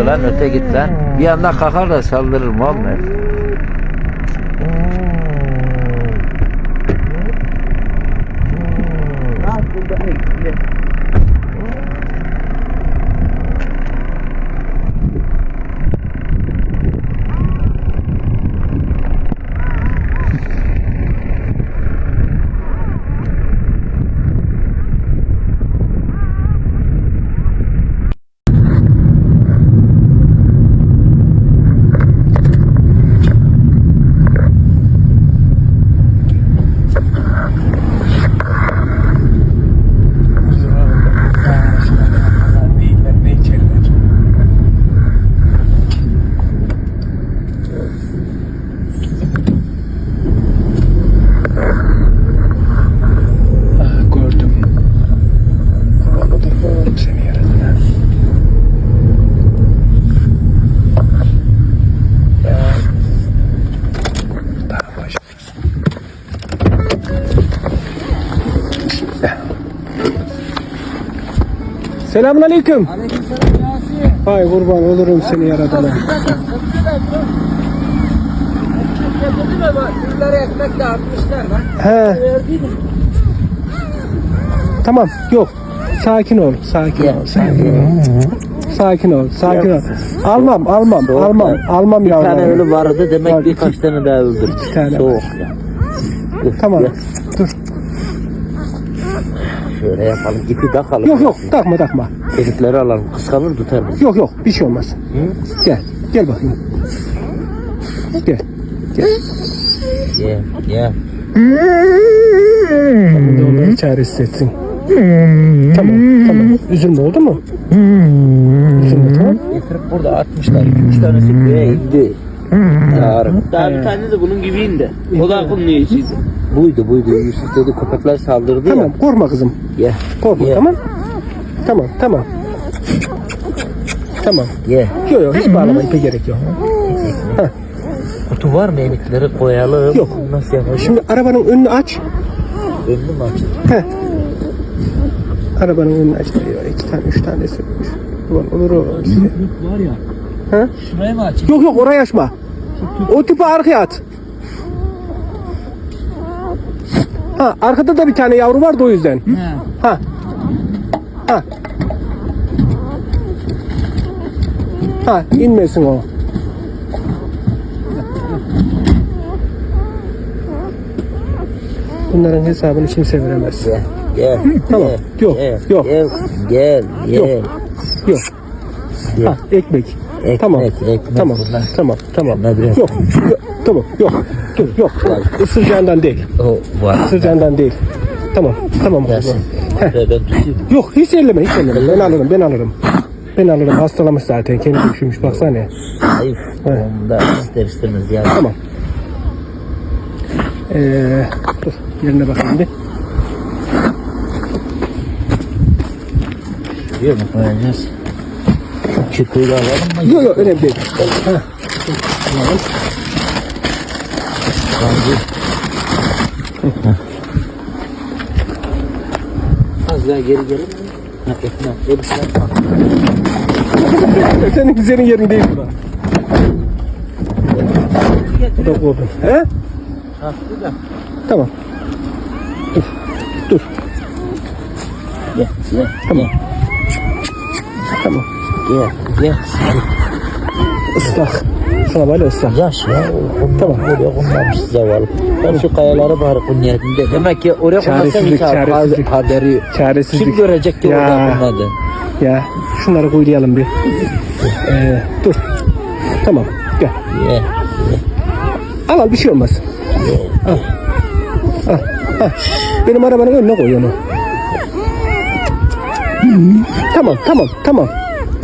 oluyor lan öte git lan. Bir anda kalkar da saldırır Muhammed. Selamun aleyküm. Hay kurban olurum seni yaradana. He. Tamam yok. Sakin ol. Sakin ol. Sakin ol. Sakin ol. Sakin ol. Almam, almam, almam, almam Bir tane yavrum. ölü vardı demek birkaç tane daha öldürdü. İki tane Soğuk ya. Tamam. Dur. Şöyle yapalım. ipi takalım. Yok yok takma takma. Çocukları alalım. Kıskanır tutar bizi. Yok yok bir şey olmaz. Hı? Gel. Gel bakayım. Gel. Gel. Gel gel. Tamam da onları çaresiz etsin. Tamam tamam. Üzülme oldu mu? Üzülme tamam. Getirip burada atmışlar. Üç tanesi köye indi. Yarın. Daha bir tane de bunun gibi indi. O da aklın neyisiydi? Buydu buydu. Yusuf dedi köpekler saldırdı Tamam ya. korkma kızım. Gel. Korkma Gel. tamam. Tamam tamam. Tamam. Gel. Yok yok hiç bağlama ipe gerek yok. Kutu var mı emikleri koyalım. Yok. Nasıl yapacağız? Şimdi arabanın önünü aç. Önünü mü açtın? Heh. Arabanın önünü aç diyor. İki tane, üç tane sürmüş. Ulan olur o işte. var ya. Ha? Şurayı mı açayım? Yok yok orayı açma. O tüpü arkaya at. Ha arkada da bir tane yavru vardı o yüzden. He. Ha. Ha. Ha inmesin o. Bunların hesabını kimse veremez. Gel. Gel. Tamam. Gel. Yok, Gel. yok. Gel. Gel. Gel. Yok. Yok. Ha ekmek. Ekmek, tamam. ekmek tamam. bunlar. Tamam. Tamam. Yok. yok. Tamam. Yok. Dur. Yok. Isıracağından değil. O var. Isıracağından değil. Tamam. Tamam. Gelsin. Yok hiç elleme hiç elleme. Ben alırım ben alırım. Ben alırım hastalamış zaten kendi üşümüş baksana. Zayıf. Evet. Onda ister istemez yani. Tamam. Ee, dur yerine bakayım bir. Biliyor musun? Koyacağız. Çıkıyı da alalım mı? Yok yok önemli değil. Ha. Az daha geri gelin mi? Ha, etme. Etme. Senin senin yerin değil bu. Bu da kovdun. He? Bir de. Tamam. Dur. Dur. Gel. Gel. Tamam. Tamam. Gel. Gel. Islak. Böyle ıslak. Yaş ya. Tamam. Oraya konmamış zavallı. Ben şu kayaları bari kunyetinde. Demek ki oraya konmasam hiç Çaresizlik, haberi. Çaresizlik. Kim görecek ki orada konmadı? Ya şunları koylayalım bir. Ee, dur. Tamam. Gel. Gel. Al al bir şey olmaz. Al. Al. Al. Benim arabanın önüne koy onu. Tamam tamam tamam.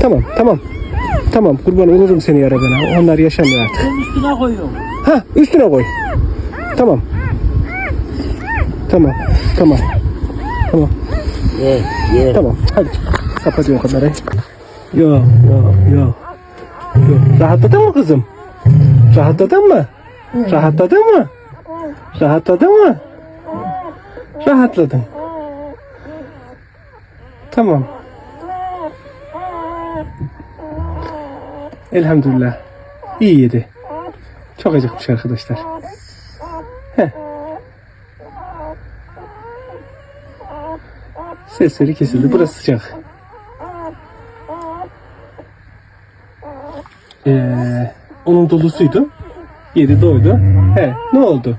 Tamam tamam. Tamam kurban olurum seni arabana. Onlar yaşamıyor artık. Üstüne koyuyorum. Ha üstüne koy. Tamam. Tamam. Tamam. Tamam. Gel. Gel. Tamam. Hadi. Kapatıyorum kamerayı. Yok yok yok. Yok. Rahatladın mı kızım? Rahatladın mı? Rahatladın mı? Rahatladın mı? Rahatladın. Tamam. Elhamdülillah. İyi yedi. Çok acıkmış arkadaşlar. Heh. Sesleri kesildi. Burası sıcak. Ee, onun dolusuydu. Yedi doydu. He, ne oldu?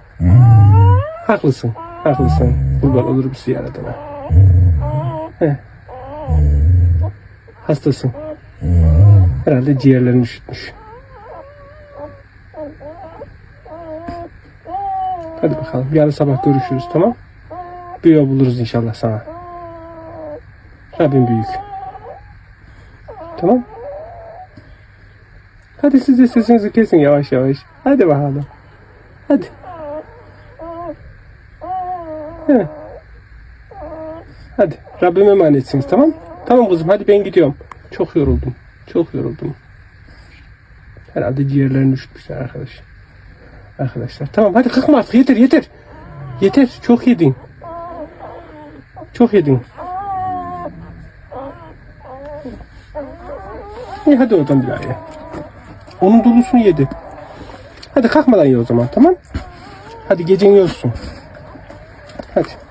Haklısın. Haklısın. Kurban olurum size yaradana. He. Hastasın. Herhalde ciğerlerini üşütmüş. Hadi bakalım. Yarın sabah görüşürüz tamam? Bir yol buluruz inşallah sana. Rabbim büyük. Tamam? Hadi siz de sesinizi kesin yavaş yavaş. Hadi bakalım. Hadi. He. Hadi. Rabbime emanetsiniz tamam? Tamam kızım hadi ben gidiyorum. Çok yoruldum. Çok yoruldum. Herhalde ciğerlerini üşütmüşler arkadaş. Arkadaşlar. Tamam hadi kalkma artık yeter yeter. Yeter çok yedin. Çok yedin. İyi hadi oradan bir daha. Onun dolusunu yedi. Hadi kalkmadan ye o zaman tamam? Hadi gecen yorsun. Hadi.